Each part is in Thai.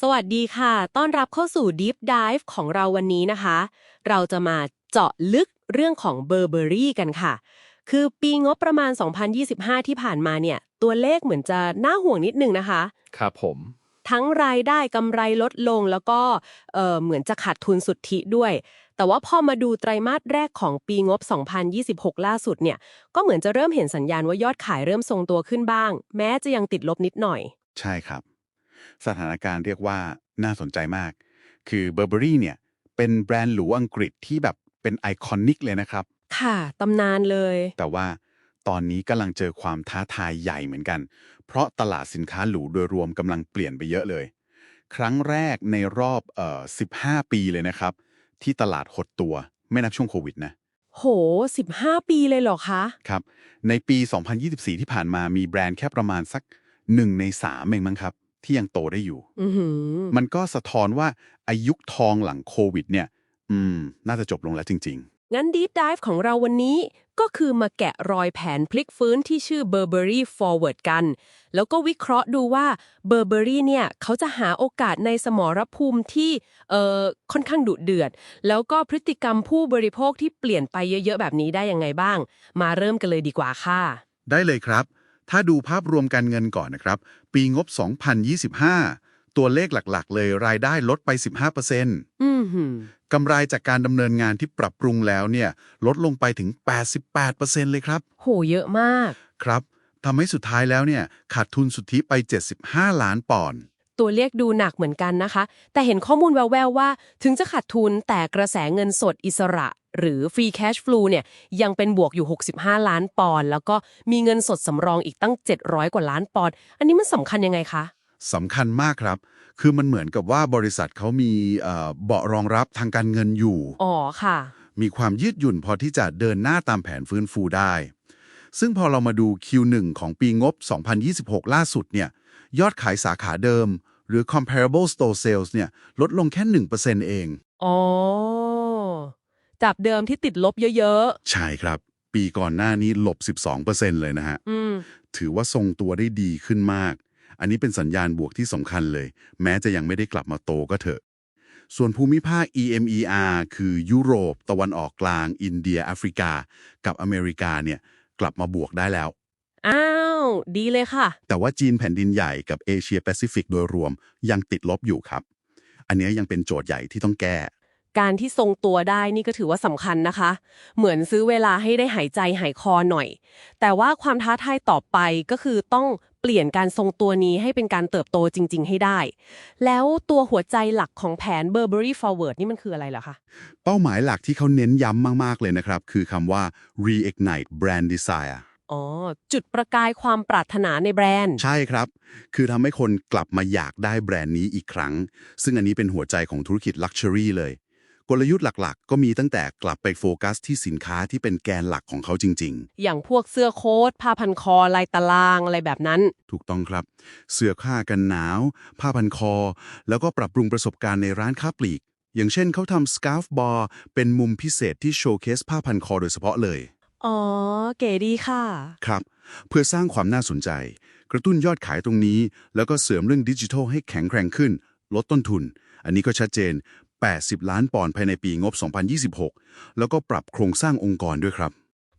สวัสดีค่ะ ต้อนรับเข้าสู่ Deep Dive ของเราวันนี้นะคะ เราจะมาเจาะลึกเรื่องของ Burberry กันค่ะ คือปีงบประมาณ 2025 ที่ผ่านมาเนี่ย ตัวเลขเหมือนจะน่าห่วงนิดนึงนะคะ ครับผม ทั้งรายได้กำไรลดลงแล้วก็เอ่อเหมือนจะขาดทุนสุทธิด้วย แต่ว่าพอมาดูไตรมาสแรกของปีงบ 2026 ล่าสุดเนี่ย ก็เหมือนจะเริ่มเห็นสัญญาณว่ายอดขายเริ่มทรงตัวขึ้นบ้าง แม้จะยังติดลบนิดหน่อย ใช่ครับ สถานการณ์เรียกว่าน่าสนใจมาก คือ Burberry เนี่ยเป็นแบรนด์หรูอังกฤษที่แบบเป็นไอคอนิกเลยนะครับ ค่ะตำนานเลย แต่ว่าตอนนี้กำลังเจอความท้าทายใหญ่เหมือนกัน เพราะตลาดสินค้าหรูโดยรวมกำลังเปลี่ยนไปเยอะเลย ครั้งแรกในรอบเอ่อ15 ปีเลยนะครับ ที่ตลาดหดตัวไม่นับช่วงโควิดนะ โห 15 ปีเลยเหรอคะ ครับ ในปี 2024 ที่ผ่านมามีแบรนด์แค่ประมาณสัก 1 ใน3เองมั้งครับ ที่ยังโตได้อยู่อือหือมันก็สะท้อนว่าอายุทองหลังโควิด เนี่ย อืม น่าจะจบลงแล้วจริงงั้น Deep Dive ของเราวันนี้ก็คือมาแกะรอยแผนพลิกฟื้นที่ชื่อ Burberry Forward กัน แล้วก็วิเคราะห์ดูว่า Burberry เนี่ย เขาจะหาโอกาสในสมรภูมิที่เอ่อค่อนข้างดุเดือด แล้วก็พฤติกรรมผู้บริโภคที่เปลี่ยนไปเยอะๆ แบบนี้ได้ยังไงบ้าง มาเริ่มกันเลยดีกว่าค่ะๆได้เลยครับ ถ้าดูภาพรวมการเงินก่อนนะครับ ปีงบ 2025 ตัวเลขหลักๆ เลยรายได้ลดไป 15%อือหือกำไรจากการดำเนินงานที่ปรับปรุงแล้วเนี่ยลดลงไปถึง 88%เลยครับ โห เยอะมาก ครับทำให้สุดท้ายแล้วเนี่ยขาดทุนสุทธิไป 75 ล้านปอนด์ ตัวเลขดูหนักเหมือนกันนะคะ แต่เห็นข้อมูลแววๆว่า ถึงจะขาดทุนแต่กระแสเงินสดอิสระ หรือ free cash flow เนี่ยยังเป็นบวกอยู่ 65 ล้านปอนด์แล้วก็มีเงินสดสำรองอีกตั้ง 700 กว่าล้านปอนด์อันนี้มันสำคัญยังไงคะสำคัญมากครับ คือมันเหมือนกับว่าบริษัทเขามีเอ่อเบาะรองรับทางการเงินอยู่อ๋อค่ะ มีความยืดหยุ่นพอที่จะเดินหน้าตามแผนฟื้นฟูได้ ซึ่งพอเรามาดู Q1 ของปีงบ 2026 ล่าสุดเนี่ยยอดขายสาขาเดิม หรือ comparable store sales เนี่ยลดลงแค่ 1%เอง อ๋อ จากเดิมที่ติดลบเยอะใช่ครับ ปีก่อนหน้านี้ลบ 12%เลยนะฮะๆอืมถือว่าทรงตัวได้ดีขึ้นมาก อันนี้เป็นสัญญาณบวกที่สำคัญเลย แม้จะยังไม่ได้กลับมาโตก็เถอะ ส่วนภูมิภาค EMER คือยุโรป ตะวันออกกลาง อินเดียแอฟริกา กับอเมริกาเนี่ย กลับมาบวกได้แล้ว อ้าว ดีเลยค่ะ แต่ว่าจีนแผ่นดินใหญ่กับเอเชียแปซิฟิกโดยรวมยังติดลบอยู่ครับ อันเนี้ยยังเป็นโจทย์ใหญ่ที่ต้องแก้ การที่ทรงตัวได้นี่ก็ถือว่าสำคัญนะคะ เหมือนซื้อเวลาให้ได้หายใจหายคอหน่อย แต่ว่าความท้าทายต่อไปก็คือต้องเป ลี่ยนการทรงตัวนี้ให้เป็นการเติบโตจริง ๆ ให้ได้ แล้วตัวหัวใจหลักของแผน Burberry Forward นี่มันคืออะไรเหรอคะ เป้าหมายหลักที่เขาเน้นย้ำมาก ๆ เลยนะครับ คือคำว่า reignite brand desire อ๋อ จุดประกายความปรารถนาในแบรนด์ ใช่ครับ คือทำให้คนกลับมาอยากได้แบรนด์นี้อีกครั้ง ซึ่งอันนี้เป็นหัวใจของธุรกิจลักชัวรี่เลย กลยุทธ์หลักๆ ก็มีตั้งแต่กลับไปโฟกัสที่สินค้าที่เป็นแกนหลักของเขาจริงอย่างพวกเสื้อโค้ทผ้าพันคอลายตารางอะไรแบบนั้นๆถูกต้องครับ เสื้อผ้ากันหนาว ผ้าพันคอ แล้วก็ปรับปรุงประสบการณ์ในร้านค้าปลีก อย่างเช่นเขาทำสกาฟบอร์เป็นมุมพิเศษที่โชว์เคสผ้าพันคอโดยเฉพาะเลย อ๋อ เก๋ดีค่ะ ครับ เพื่อสร้างความน่าสนใจ กระตุ้นยอดขายตรงนี้ แล้วก็เสริมเรื่องดิจิทัลให้แข็งแกร่งขึ้น ลดต้นทุน อันนี้ก็ชัดเจน 80 ล้านปอนด์ภายในปีงบ 2026 แล้วก็ปรับโครงสร้างองค์กรด้วยครับ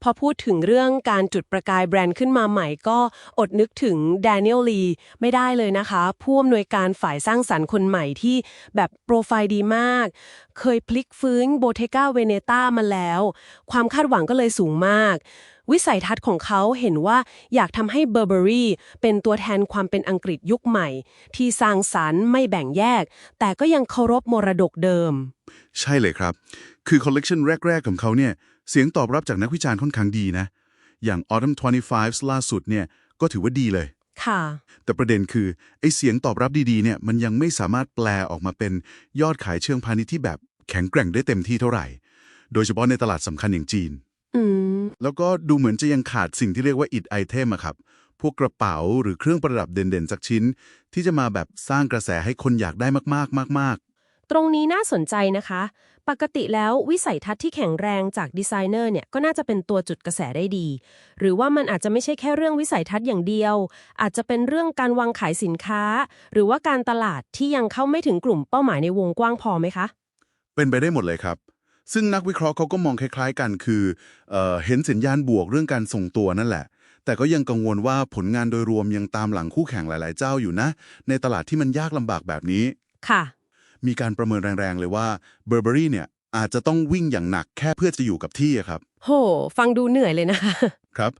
พอพูดถึงเรื่องการจุดประกายแบรนด์ขึ้นมาใหม่ก็อดนึกถึงแดเนียลลีไม่ได้เลยนะคะผู้อำนวยการฝ่ายสร้างสรรค์คนใหม่ที่แบบโปรไฟล์ดีมาก เคยพลิกฟื้นโบเทกาเวเนต้ามาแล้ว ความคาดหวังก็เลยสูงมาก วิสัยทัศน์ของเขาเห็นว่าอยากทำให้เบอร์เบอรี่เป็นตัวแทนความเป็นอังกฤษยุคใหม่ ที่สร้างสรรค์ไม่แบ่งแยก แต่ก็ยังเคารพมรดกเดิม ใช่เลยครับ คือคอลเลกชันแรก ๆ ของเขาเนี่ย เสียงตอบรับจากนักวิจารณ์ค่อนข้างดีนะ อย่าง Autumn 25 ล่าสุดเนี่ย ก็ถือว่าดีเลย ค่ะ แต่ประเด็นคือไอ้เสียงตอบรับดีๆเนี่ยมันยังไม่สามารถแปลออกมาเป็นยอดขายเชิงพาณิชย์ที่แบบแข็งแกร่งได้เต็มที่เท่าไหร่ โดยเฉพาะในตลาดสำคัญอย่างจีนอืม แล้วก็ดูเหมือนจะยังขาดสิ่งที่เรียกว่า it item อะครับ พวกกระเป๋าหรือเครื่องประดับเด่นๆสักชิ้น ที่จะมาแบบสร้างกระแสให้คนอยากได้มากๆมากตรงนี้น่าสนใจนะคะ ปกติแล้ววิสัยทัศน์ที่แข็งแรงจากดีไซเนอร์เนี่ยก็น่าจะเป็นตัวจุดกระแสได้ดี หรือว่ามันอาจจะไม่ใช่แค่เรื่องวิสัยทัศน์อย่างเดียว อาจจะเป็นเรื่องการวางขายสินค้า หรือว่าการตลาดที่ยังเข้าไม่ถึงกลุ่มเป้าหมายในวงกว้างพอไหมคะ เป็นไปได้หมดเลยครับ ซึ่งนักวิเคราะห์เขาก็มองคล้าย ๆ กันคือเออเห็นสัญญาณบวกเรื่องการส่งตัวนั่นแหละ แต่ก็ยังกังวลว่าผลงานโดยรวมยังตามหลังคู่แข่งหลาย ๆ เจ้าอยู่นะ ในตลาดที่มันยากลำบากแบบนี้ ค่ะ มีการประเมินแรง ๆ เลยว่า Burberry เนี่ยอาจจะต้องวิ่งอย่างหนักแค่เพื่อจะอยู่กับที่อะครับ โห ฟังดูเหนื่อยเลยนะคะ ครับ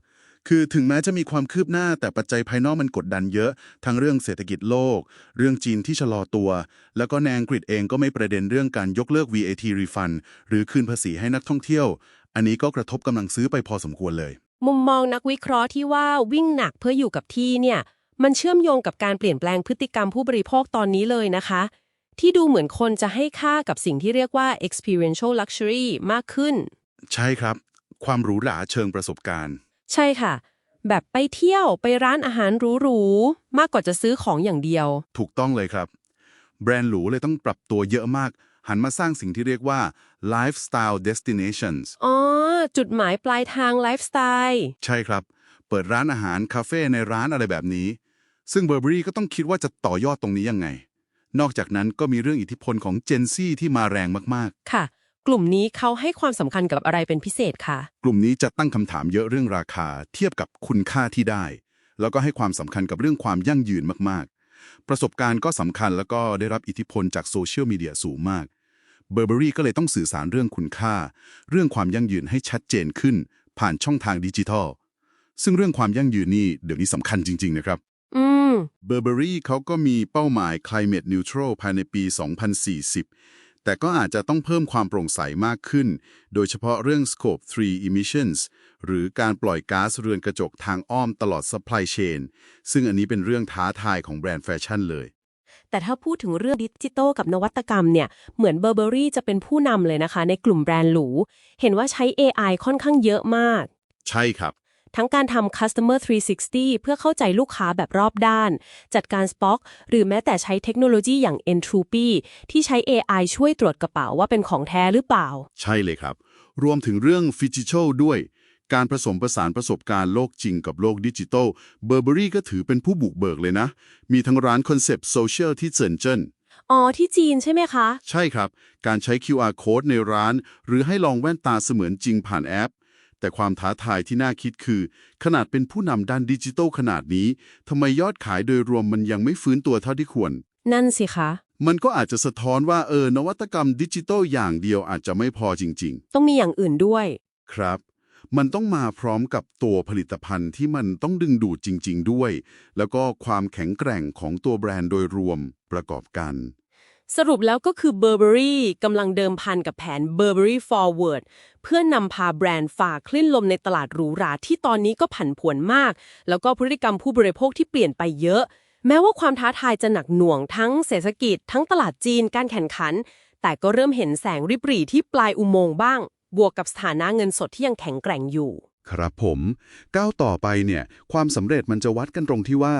คือถึงแม้จะมีความคืบหน้าแต่ปัจจัยภายนอกมันกดดันเยอะ ทั้งเรื่องเศรษฐกิจโลก เรื่องจีนที่ชะลอตัว แล้วก็ในอังกฤษเองก็ไม่ประเด็นเรื่องการยกเลิก VAT refund หรือคืนภาษีให้นักท่องเที่ยว อันนี้ก็กระทบกำลังซื้อไปพอสมควรเลย มุมมองนักวิเคราะห์ที่ว่าวิ่งหนักเพื่ออยู่กับที่เนี่ยมันเชื่อมโยงกับการเปลี่ยนแปลงพฤติกรรมผู้บริโภคตอนนี้เลยนะคะ ที่ดูเหมือนคนจะให้ค่ากับสิ่งที่เรียกว่า experiential luxury มากขึ้น ใช่ครับ ความหรูหราเชิงประสบการณ์ ใช่ค่ะ แบบไปเที่ยวไปร้านอาหารหรูๆ มากกว่าจะซื้อของอย่างเดียว ถูกต้องเลยครับ แบรนด์หรูเลยต้องปรับตัวเยอะมาก หันมาสร้างสิ่งที่เรียกว่า lifestyle destinations อ๋อ จุดหมายปลายทางไลฟ์สไตล์ใช่ครับ เปิดร้านอาหารคาเฟ่ในร้านอะไรแบบนี้ ซึ่ง Burberry ก็ต้องคิดว่าจะต่อยอดตรงนี้ยังไง นอกจากนั้นก็มีเรื่องอิทธิพลของ Gen Z ที่มาแรงมากค่ะ กลุ่มนี้เขาให้ความสำคัญกับอะไรเป็นพิเศษค่ะๆกลุ่มนี้จะตั้งคำถามเยอะเรื่องราคา เทียบกับคุณค่าที่ได้ แล้วก็ให้ความสำคัญกับเรื่องความยั่งยืนมากๆ ประสบการณ์ก็สำคัญแล้วก็ได้รับอิทธิพลจากโซเชียลมีเดียสูงมาก Burberry ก็เลยต้องสื่อสารเรื่องคุณค่า เรื่องความยั่งยืนให้ชัดเจนขึ้น ผ่านช่องทางดิจิทัล ซึ่งเรื่องความยั่งยืนนี่เดี๋ยวนี้สำคัญจริง ๆ นะครับอืม Burberry เขาก็มีเป้าหมาย climate neutral ภายในปี 2040 แต่ก็อาจจะต้องเพิ่มความโปร่งใสมากขึ้น โดยเฉพาะเรื่อง scope 3 emissions หรือการปล่อยก๊าซเรือนกระจกทางอ้อมตลอด supply chain ซึ่งอันนี้เป็นเรื่องท้าทายของแบรนด์แฟชั่นเลย แต่ถ้าพูดถึงเรื่องดิจิตอลกับนวัตกรรมเนี่ยเหมือน Burberry จะเป็นผู้นำเลยนะคะ ในกลุ่มแบรนด์หรู เห็นว่าใช้ AI ค่อนข้างเยอะมาก ใช่ครับ ทั้งการทำ customer 360 เพื่อเข้าใจลูกค้าแบบรอบด้าน จัดการสป็อกหรือแม้แต่ใช้เทคโนโลยีอย่าง Entropy ที่ใช้ AI ช่วยตรวจกระเป๋าว่าเป็นของแท้หรือเปล่า ใช่เลยครับ รวมถึงเรื่องฟิจิทัลด้วย การผสมผสานประสบการณ์โลกจริงกับโลกดิจิทัล Burberry ก็ถือเป็นผู้บุกเบิกเลยนะ มีทั้งร้านคอนเซปต์โซเชียลที่เซินเจิ้นอ๋อ ที่จีนใช่ไหมคะ ใช่ครับ การใช้ QR code ในร้าน หรือให้ลองแว่นตาเสมือนจริงผ่านแอป แต่ความท้าทายที่น่าคิดคือ ขนาดเป็นผู้นำด้านดิจิทัลขนาดนี้ทำไมยอดขายโดยรวมมันยังไม่ฟื้นตัวเท่าที่ควร นั่นสิคะ มันก็อาจจะสะท้อนว่าเออนวัตกรรมดิจิทัลอย่างเดียวอาจจะไม่พอจริง ต้องมีอย่างอื่นด้วย ๆ ครับ มันต้องมาพร้อมกับตัวผลิตภัณฑ์ที่มันต้องดึงดูดจริง ๆ ด้วย แล้วก็ความแข็งแกร่งของตัวแบรนด์โดยรวมประกอบกัน สรุปแล้วก็คือ Burberry กำลังเดิมพันกับแผน Burberry Forward เพื่อนำพาแบรนด์ฝ่าคลื่นลมในตลาดหรูหราที่ตอนนี้ก็ผันผวนมาก แล้วก็พฤติกรรมผู้บริโภคที่เปลี่ยนไปเยอะ แม้ว่าความท้าทายจะหนักหน่วงทั้งเศรษฐกิจ ทั้งตลาดจีนการแข่งขัน แต่ก็เริ่มเห็นแสงริบหรี่ที่ปลายอุโมงค์บ้าง บวกกับสถานะเงินสดที่ยังแข็งแกร่งอยู่ ครับผมก้าวต่อไปเนี่ยความสำเร็จมันจะวัดกันตรงที่ว่า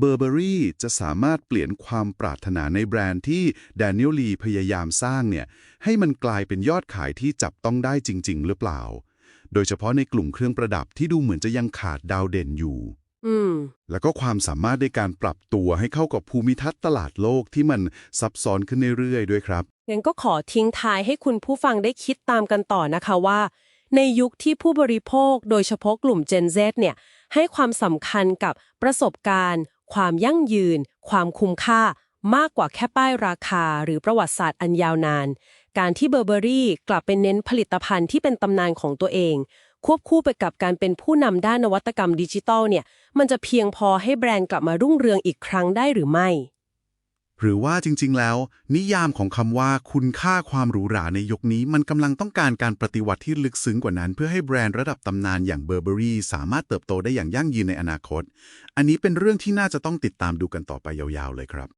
Burberry จะสามารถเปลี่ยนความปรารถนาในแบรนด์ที่ Daniel Lee พยายามสร้างเนี่ยให้มันกลายเป็นยอดขายที่จับต้องได้จริง ๆ หรือเปล่า โดยเฉพาะในกลุ่มเครื่องประดับที่ดูเหมือนจะยังขาดดาวเด่นอยู่อืมแล้วก็ความสามารถในการปรับตัวให้เข้ากับภูมิทัศน์ตลาดโลกที่มันซับซ้อนขึ้นเรื่อยๆด้วยครับงั้นก็ขอทิ้งท้ายให้คุณผู้ฟังได้คิดตามกันต่อนะคะว่า ในยุคที่ผู้บริโภคโดยเฉพาะกลุ่ม Gen Z เนี่ยให้ความสำคัญกับประสบการณ์ ความยั่งยืน ความคุ้มค่ามากกว่าแค่ป้ายราคา หรือประวัติศาสตร์อันยาวนาน การที่เบอร์เบอรี่กลับเป็นเน้นผลิตภัณฑ์ที่เป็นตำนานของตัวเอง ควบคู่ไปกับการเป็นผู้นำด้านนวัตกรรมดิจิทัลเนี่ยมันจะเพียงพอให้แบรนด์กลับมารุ่งเรืองอีกครั้งได้หรือไม่ หรือว่าจริงๆ แล้ว นิยามของคำว่าคุณค่าความหรูหราในยุคนี้ มันกำลังต้องการการปฏิวัติที่ลึกซึ้งกว่านั้น เพื่อให้แบรนด์ระดับตำนานอย่างเบอร์เบอรี่สามารถเติบโตได้อย่างยั่งยืนในอนาคต อันนี้เป็นเรื่องที่น่าจะต้องติดตามดูกันต่อไปยาวๆ เลยครับ